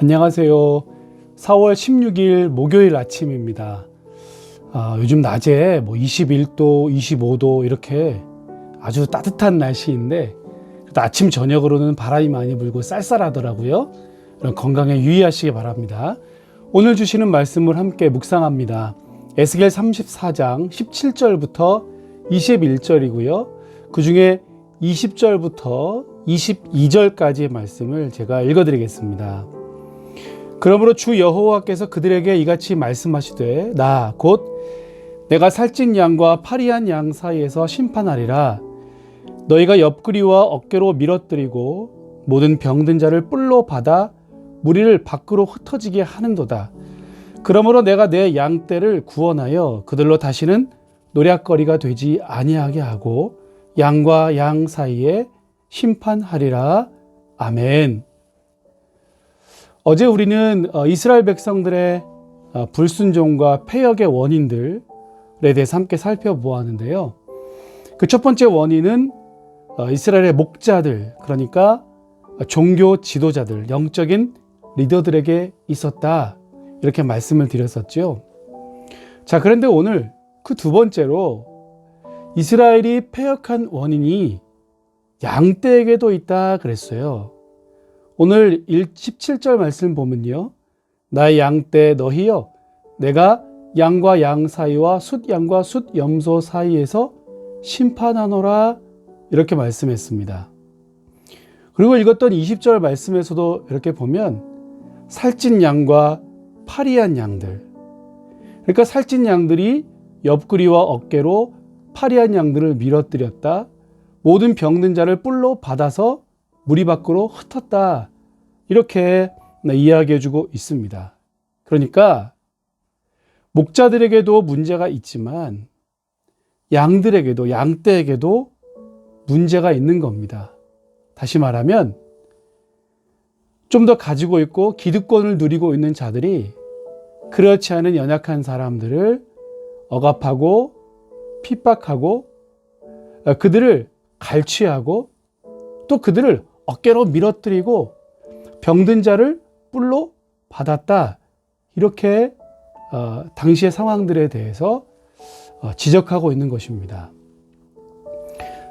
안녕하세요. 4월 16일 목요일 아침입니다. 아, 요즘 낮에 뭐 21도, 25도 이렇게 아주 따뜻한 날씨인데 아침 저녁으로는 바람이 많이 불고 쌀쌀하더라고요. 그럼 건강에 유의하시기 바랍니다. 오늘 주시는 말씀을 함께 묵상합니다. 에스겔 34장 17절부터 21절이고요. 그 중에 20절부터 22절까지의 말씀을 제가 읽어드리겠습니다. 그러므로 주 여호와께서 그들에게 이같이 말씀하시되 나 곧 내가 살찐 양과 파리한 양 사이에서 심판하리라. 너희가 옆구리와 어깨로 밀어뜨리고 모든 병든 자를 뿔로 받아 무리를 밖으로 흩어지게 하는도다. 그러므로 내가 내 양떼를 구원하여 그들로 다시는 노략거리가 되지 아니하게 하고 양과 양 사이에 심판하리라. 아멘. 어제 우리는 어, 이스라엘 백성들의 어, 불순종과 폐역의 원인들에 대해서 함께 살펴보았는데요. 그 첫 번째 원인은 어, 이스라엘의 목자들, 그러니까 종교 지도자들, 영적인 리더들에게 있었다. 이렇게 말씀을 드렸었죠. 자, 그런데 오늘 그 두 번째로 이스라엘이 폐역한 원인이 양떼에게도 있다 그랬어요. 오늘 17절 말씀 보면요. 나의 양떼 너희여 내가 양과 양 사이와 숫 양과 숫 염소 사이에서 심판하노라 이렇게 말씀했습니다. 그리고 읽었던 20절 말씀에서도 이렇게 보면 살찐 양과 파리한 양들 그러니까 살찐 양들이 옆구리와 어깨로 파리한 양들을 밀어뜨렸다. 모든 병든 자를 뿔로 받아서 무리 밖으로 흩었다. 이렇게 이야기해 주고 있습니다. 그러니까 목자들에게도 문제가 있지만 양들에게도 양떼에게도 문제가 있는 겁니다. 다시 말하면 좀 더 가지고 있고 기득권을 누리고 있는 자들이 그렇지 않은 연약한 사람들을 억압하고 핍박하고 그들을 갈취하고 또 그들을 어깨로 밀어뜨리고 병든 자를 뿔로 받았다. 이렇게 어, 당시의 상황들에 대해서 어, 지적하고 있는 것입니다.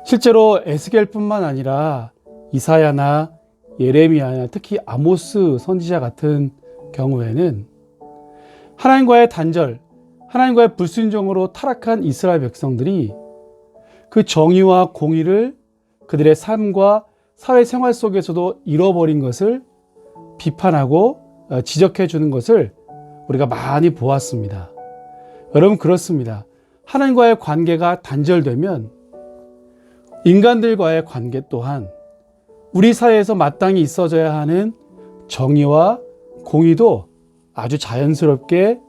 실제로 에스겔뿐만 아니라 이사야나 예레미야나 특히 아모스 선지자 같은 경우에는 하나님과의 단절, 하나님과의 불순종으로 타락한 이스라엘 백성들이 그 정의와 공의를 그들의 삶과 사회생활 속에서도 잃어버린 것을 비판하고 어, 지적해 주는 것을 우리가 많이 보았습니다. 여러분 그렇습니다. 하나님과의 관계가 단절되면 인간들과의 관계 또한 우리 사회에서 마땅히 있어져야 하는 정의와 공의도 아주 자연스럽게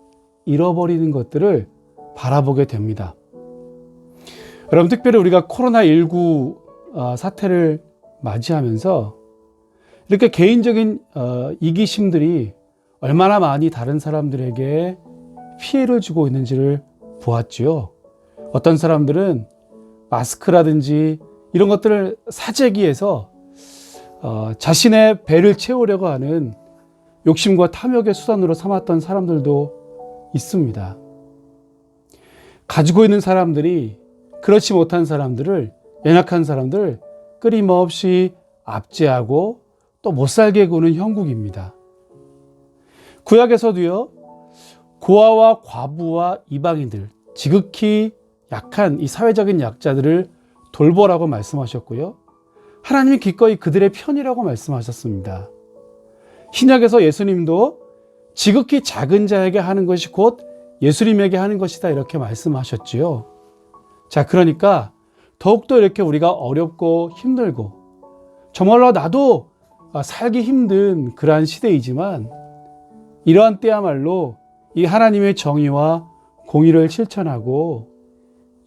잃어버리는 것들을 바라보게 됩니다. 여러분, 특별히 우리가 코로나19 어, 사태를 맞이하면서 이렇게 개인적인 어, 이기심들이 얼마나 많이 다른 사람들에게 피해를 주고 있는지를 보았지요. 어떤 사람들은 마스크라든지 이런 것들을 사재기 위해서 어, 자신의 배를 채우려고 하는 욕심과 탐욕의 수단으로 삼았던 사람들도 있습니다. 가지고 있는 사람들이 그렇지 못한 사람들을, 연약한 사람들을 끊임없이 압제하고 또 못살게 구는 형국입니다. 구약에서도요, 고아와 과부와 이방인들, 지극히 약한 이 사회적인 약자들을 돌보라고 말씀하셨고요. 하나님이 기꺼이 그들의 편이라고 말씀하셨습니다. 신약에서 예수님도 지극히 작은 자에게 하는 것이 곧 예수님에게 하는 것이다 이렇게 말씀하셨지요. 자, 그러니까 더욱더 이렇게 우리가 어렵고 힘들고 정말로 나도 살기 힘든 그러한 시대이지만 이러한 때야말로 이 하나님의 정의와 공의를 실천하고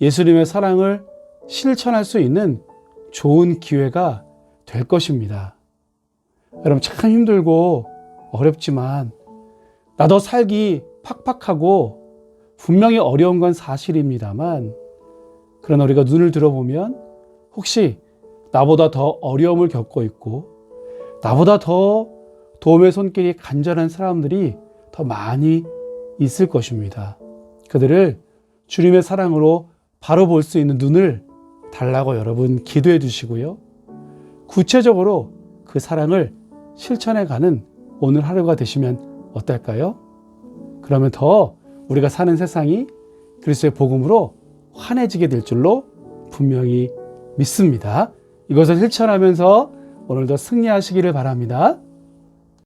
예수님의 사랑을 실천할 수 있는 좋은 기회가 될 것입니다. 여러분 참 힘들고 어렵지만 나도 살기 팍팍하고 분명히 어려운 건 사실입니다만 그러나 우리가 눈을 들어보면 혹시 나보다 더 어려움을 겪고 있고 나보다 더 도움의 손길이 간절한 사람들이 더 많이 있을 것입니다. 그들을 주님의 사랑으로 바로 볼 수 있는 눈을 달라고 여러분 기도해 주시고요. 구체적으로 그 사랑을 실천해 가는 오늘 하루가 되시면 어떨까요? 그러면 더 우리가 사는 세상이 그리스도의 복음으로 환해지게 될 줄로 분명히 믿습니다. 이것을 실천하면서 오늘도 승리하시기를 바랍니다.